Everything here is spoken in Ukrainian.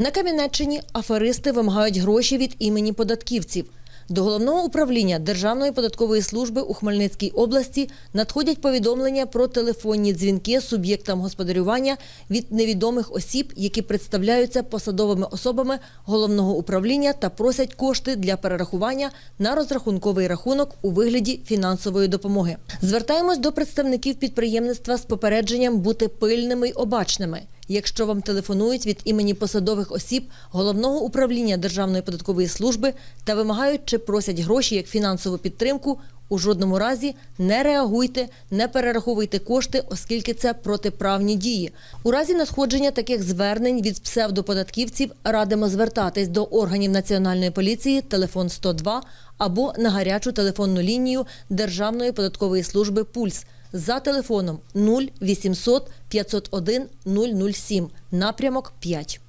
На Кам'янеччині аферисти вимагають гроші від імені податківців. До головного управління Державної податкової служби у Хмельницькій області надходять повідомлення про телефонні дзвінки суб'єктам господарювання від невідомих осіб, які представляються посадовими особами головного управління та просять кошти для перерахування на розрахунковий рахунок у вигляді фінансової допомоги. Звертаємось до представників підприємництва з попередженням бути пильними й обачними. Якщо вам телефонують від імені посадових осіб головного управління Державної податкової служби та вимагають чи просять гроші як фінансову підтримку, у жодному разі не реагуйте, не перераховуйте кошти, оскільки це протиправні дії. У разі надходження таких звернень від псевдоподатківців радимо звертатись до органів національної поліції телефон 102 або на гарячу телефонну лінію Державної податкової служби Пульс за телефоном 0800 501 007, напрямок 5.